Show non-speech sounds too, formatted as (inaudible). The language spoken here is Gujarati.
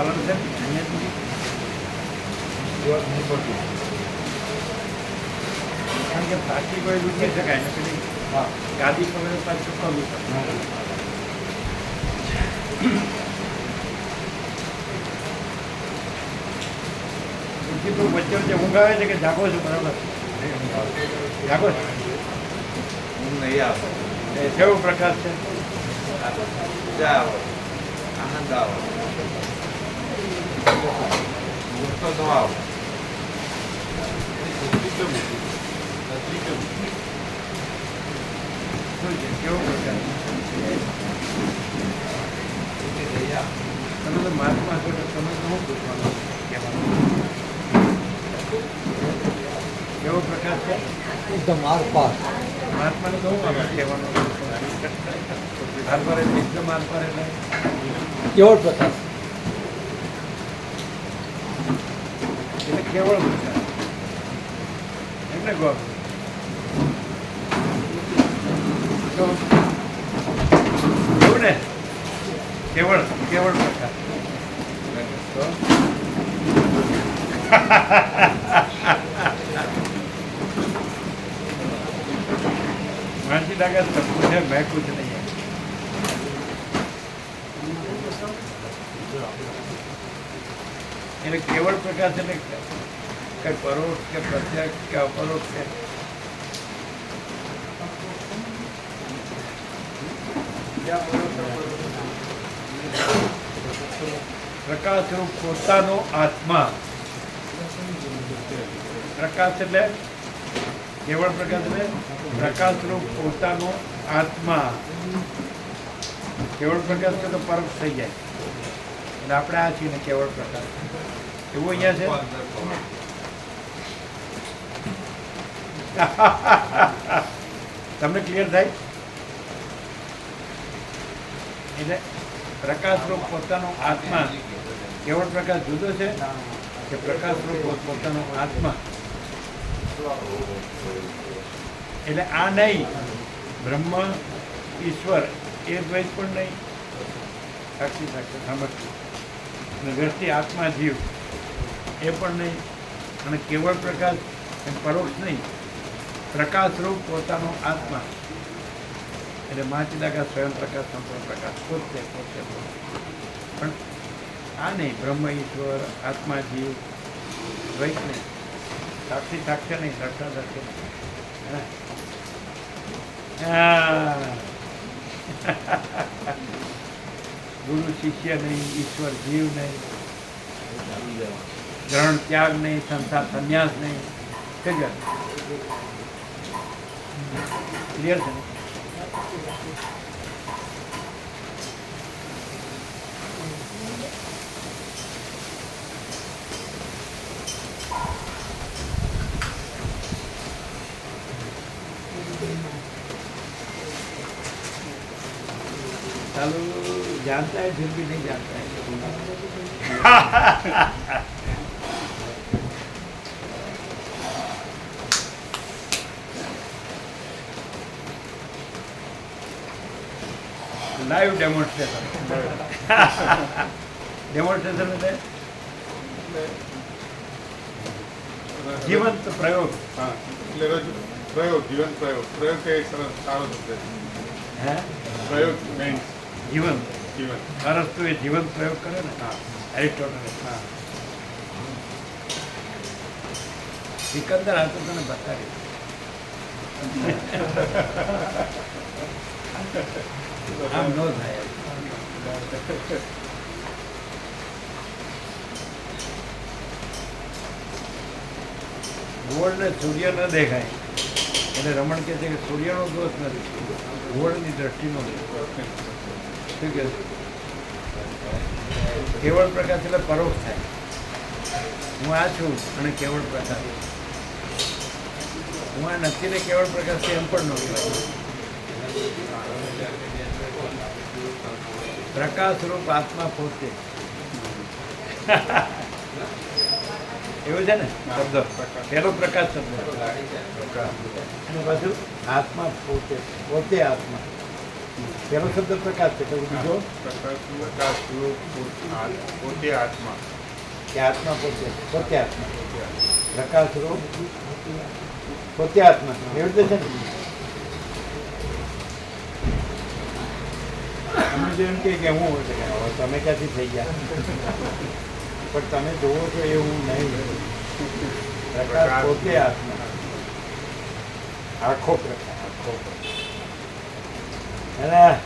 પાલન છે. અહીંયાથી પડતું કારણ કે પ્લાસ્ટિક હોય રૂકી શકાય ને પેલી ગાદી પકડે પાછું કરવું ઉઠી તો વચ્ચે વચ્ચે ઊંઘ આવે છે કે જાગો છો? બરાબર. જાગો છો? હું નહીં આવો કેવો પ્રકાશ છે? મજા આવે. કેવો પ્રકાશ તમે તો મહાત્મા છો તો તમે તો શું પૂછવાનું કહેવાનું કેવો પ્રકાર છે. એકદમ આરપાર મહાત્માને તો શું આવે કહેવાનું આરપાર એટલે એકદમ આરપાર એટલે કેવો પ્રકાર એટલે કેવળ ગુજરાત એમને ગોળ. તો એવું ને? કેવળ કેવળ પ્રકાર. તો? (laughs) માનસી ડાગા સપનું છે મેં કુછ નહીં. એને કેવળ પ્રકાશ એટલે કે પરોક્ષ કે પ્રત્યક્ષ કે અપરોક્ષ છે? પ્રકાશ રૂપ પોતાનો આત્મા. પ્રકાશ એટલે કેવળ પ્રકાશ એટલે પ્રકાશ રૂપ પોતાનો આત્મા. કેવળ પ્રકાશ તો પરક્ષ થઈ જાય. આપણે આ છીએ કેવળ પ્રકાર. એવું અહીંયા છે? તમને ક્લિયર થાય? એટલે પ્રકાશ રૂપ પોતાનો આત્મા. કેવળ પ્રકાશ જુદો છે કે પ્રકાશ રૂપ પોતાનો આત્મા? એટલે આ નહીં, બ્રહ્મ, ઈશ્વર, એ દ્વૈત પણ નહીં. સાક્ષી સાક્ષી અને દ્રષ્ટિ આત્મા જીવ એ પણ નહીં. અને કેવળ પ્રકાશ પરોક્ષ નહીં. પ્રકાશ રૂપ પોતાનો આત્મા. એટલે માચિદાકા સ્વયં પ્રકાશ, સંપૂર્ણ પ્રકાશ. પોતે પોતે. પણ આ નહીં. બ્રહ્મ, ઈશ્વર આત્મા જીવ દ્વૈત નહીં સાક્ષી સાક્ષ્ય નહીં સાક્ષા દ્રશ્ય નહીં હે? (laughs) ગુરુ, શિષ્ય નહીં, ઈશ્વર, જીવ નહીં, ગ્રહણ ત્યાગ નહીં, સંસાર સંન્યાસ નહીં. ક્લિયર ક્લિયર છે चालू जानता है फिर भी नहीं जानता है લાઈવ ડેમોન્સ્ટ્રેશન ડેમોન્સ્ટ્રેશન એટલે જીવંત પ્રયોગ હા એટલે રજૂ પ્રયોગ જીવન પ્રયોગ પ્રયોગ એ સરસ સારો શબ્દ છે હે પ્રયોગ means જીવંત જીવન. અરસ્તુ એ જીવંત પ્રયોગ કરે ને? હા. એરિસ્ટોટલે, હા. સિકંદર હતો તને બતાવી આમ ન થાય. ગોળ ને સૂર્ય ન દેખાય. એટલે રમણ કહે છે કે સૂર્યનો દોષ નથી. ગોળની દ્રષ્ટિનો દોષ. શું કહે કેવળ પ્રકાશ એટલે પરોક્ષ થાય હું આ છું અને કેવળ પ્રકાશ. હું આ નથી ને કેવળ પ્રકાશ એમ પણ ન કહેવાય. પ્રકાશ રૂપ આત્મા પોતે. એવું છે ને? શબ્દ. પેલો પ્રકાશ શબ્દ. અને પાછું? આત્મા પોતે. પોતે આત્મા. પહેલો શબ્દ પ્રકાશ છે પછી બીજો પ્રકાશ પ્રકાશ સ્વરૂપ પોત- આ- પોતે આત્મા કે આત્મા પોતે પોતે આત્મા પ્રકાશ રૂપ પોતે આત્મા એવી રીતે છે ને અમે તો એમ કહે કે હું હોય છે કે હવે તમે ક્યાંથી થઈ ગયા પણ તમે જોવો છો એવું નહીં પ્રકાશ પોતે આત્મા આખો પ્રકાશ આખો પ્રકાશ અને